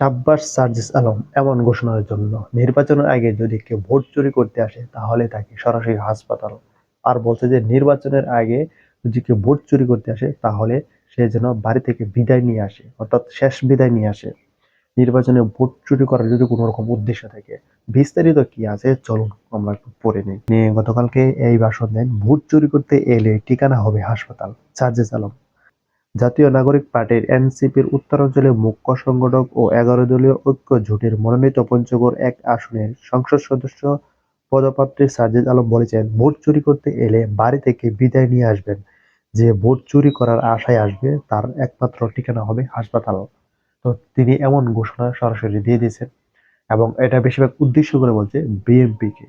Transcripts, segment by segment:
সাব্বাস সার্জিস আলম এমন ঘোষণার জন্য নির্বাচনের আগে যদি কেউ ভোট চুরি করতে আসে, তাহলে তাকে সরাসরি হাসপাতাল। আর বলছে যে, নির্বাচনের আগে যদি কেউ ভোট চুরি করতে আসে, তাহলে সে যেন বাড়ি থেকে বিদায় নিয়ে আসে, অর্থাৎ শেষ বিদায় নিয়ে আসে। নির্বাচনে ভোট চুরি করার যদি কোনো রকম উদ্দেশ্য থাকে, বিস্তারিত কি আছে চলুন আমরা একটু পড়ে নিই। নিয়ে গতকালকে এই ভাষণ দেন, ভোট চুরি করতে এলে ঠিকানা হবে হাসপাতাল, সার্জিস আলম। জাতীয় নাগরিক পার্টির এনসিপির উত্তরাঞ্চলে মুখ্য সংগঠক ও এগারো দলীয় ঐক্য জোটের মনোনীত পঞ্চগড় এক আসনের সংসদ সদস্য পদপ্রার্থী সার্জিদ আলম বলেছেন, ভোট চুরি করতে এলে বাড়ি থেকে বিদায় নিয়ে আসবেন। যে ভোট চুরি করার আশায় আসবে, তার একমাত্র ঠিকানা হবে হাসপাতাল। তো তিনি এমন ঘোষণা সরাসরি দিয়ে দিয়েছেন এবং এটা বেশিরভাগ উদ্দেশ্য করে বলছে বিএনপিকে।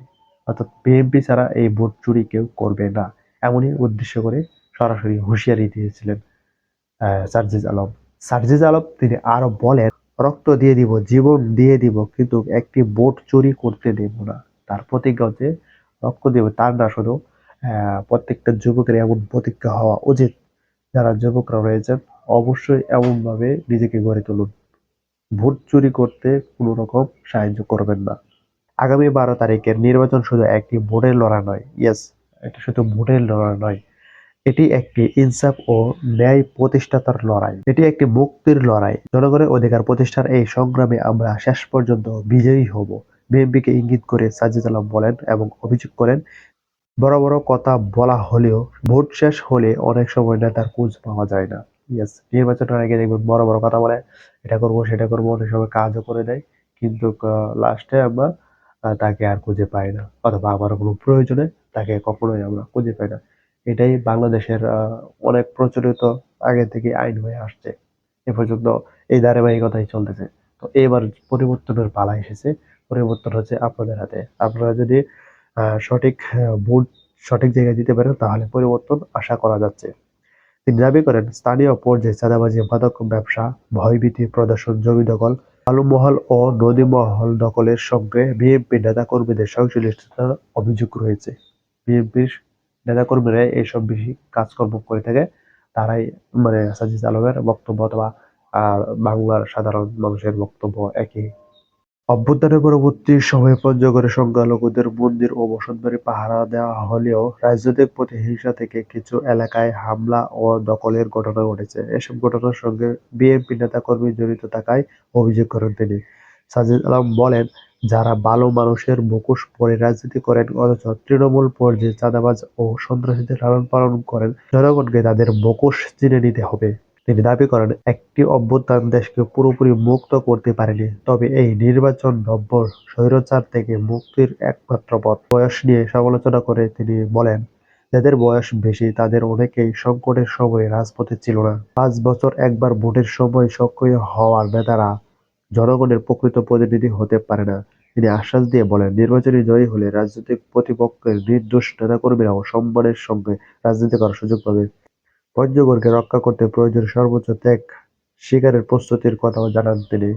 অর্থাৎ বিএনপি ছাড়া এই ভোট চুরি কেউ করবে না, এমনই উদ্দেশ্য করে সরাসরি হুঁশিয়ারি দিয়েছিলেন। সার্জিজ আলম। সার্জিজ আলম তিনি আরও বলেন, রক্ত দিয়ে দিব, জীবন দিয়ে দিব, কিন্তু একটি ভোট চুরি করতে দেব না। তার প্রতিজ্ঞা হচ্ছে, রক্ত দেব। তার না শুধু প্রত্যেকটা যুবকের এমন প্রতিজ্ঞা হওয়া উচিত। যারা যুবকরা রয়েছেন, অবশ্যই এমনভাবে নিজেকে গড়ে তুলুন। ভোট চুরি করতে কোনো রকম সাহায্য করবেন না। আগামী বারো তারিখের নির্বাচন শুধু একটি ভোটের লড়া নয়। ইয়েস, এটা শুধু ভোটের লড়া নয়। এটি একটি ইনসাফ ও ন্যায় প্রতিষ্ঠাতার লড়াই। এটি একটি মুক্তির লড়াই। জনগণের অধিকার প্রতিষ্ঠার এই সংগ্রামে আমরা শেষ পর্যন্ত বিজয়ী হব। বিএনপিকে ইঙ্গিত করে সাজিদ আলম বলেন এবং অভিযোগ করেন, বড় বড় কথা বলা হলেও ভোট শেষ হলে অনেক সময় নেতার খোঁজ পাওয়া যায় না। ইয়েস, নির্বাচনের আগে দেখবেন বড় বড় কথা বলে, এটা করব, সেটা করব অনেক সময় কাজও করে দেয়। কিন্তু লাস্টে আমরা তাকে আর খুঁজে পাই না। অথবা আমার কোনো প্রয়োজনে তাকে কখনোই আমরা খুঁজে পাই না। এটাই বাংলাদেশের অনেক প্রচলিত আগে থেকে আইন হয়ে আসছে। এ পর্যন্ত এই ধারাবাহিকতাই চলতেছে। তো এবার পরিবর্তনের পালা এসেছে। পরিবর্তন হচ্ছে আপনাদের হাতে। আপনারা যদি সঠিক ভোট সঠিক জায়গায় দিতে পারেন, তাহলে পরিবর্তন আশা করা যাচ্ছে। তিনি দাবি করেন, স্থানীয় পর্যায়ে চাঁদাবাজি, মাদক, ব্যবসা, ভয়ভীতি প্রদর্শন, জমি দখল, আলুমহল ও নদীমহল দখলের সঙ্গে বিএনপি নেতাকর্মীদের সংশ্লিষ্টতার অভিযোগ রয়েছে। বিএনপির নেতাকর্মীরা এইসব বেশি কাজকর্ম করে থাকে। তারাই মানে সাজিদ আলমের বক্তব্য অথবা বাংলার সাধারণ মানুষের বক্তব্য একই। অভ্যুত্থানের পরবর্তী সময়ে পঞ্চগড়ে সংখ্যালঘুদের মন্দির ও বসতবাড়ি পাহারা দেওয়া হলেও রাজনৈতিক প্রতিহিংসা থেকে কিছু এলাকায় হামলা ও দখলের ঘটনা ঘটেছে। এসব ঘটনার সঙ্গে বিএনপি নেতাকর্মী জড়িত থাকায় অভিযোগ করেন তিনি। সাজিদ আলম বলেন যারা ভালো মানুষের মুখোশ পরে রাজনীতি করেন অথচ তৃণমূল পর্যায়ে চাঁদাবাজ ও সন্ত্রাসীদের লালন পালন করেন, জনগণকে তাদের মুখোশ চিনে নিতে হবে। তিনি দাবি করেন, একটি অভ্যুত্থান দেশকে পুরোপুরি মুক্ত করতে পারেনি, তবে এই নির্বাচন নব্য স্বৈরচার থেকে মুক্তির একমাত্র পথ। বয়স নিয়ে সমালোচনা করে তিনি বলেন, যাদের বয়স বেশি, তাদের অনেকেই সংকটের সময় রাজপথে ছিল না। পাঁচ বছর একবার ভোটের সময় সক্রিয় হওয়ার নেতারা জনগণের প্রকৃত প্রতিনিধি হতে পারে না। তিনি আশ্বাস দিয়ে বলেন, নির্বাচনী জয়ী হলে রাজনৈতিক প্রতিপক্ষের নির্দোষ নেতাকর্মীরাও সম্মানের সঙ্গে রাজনীতি করার সুযোগ পাবে। পঞ্চগড়কে রক্ষা করতে প্রয়োজন সর্বোচ্চ ত্যাগ স্বীকারের প্রস্তুতির কথাও জানান তিনি।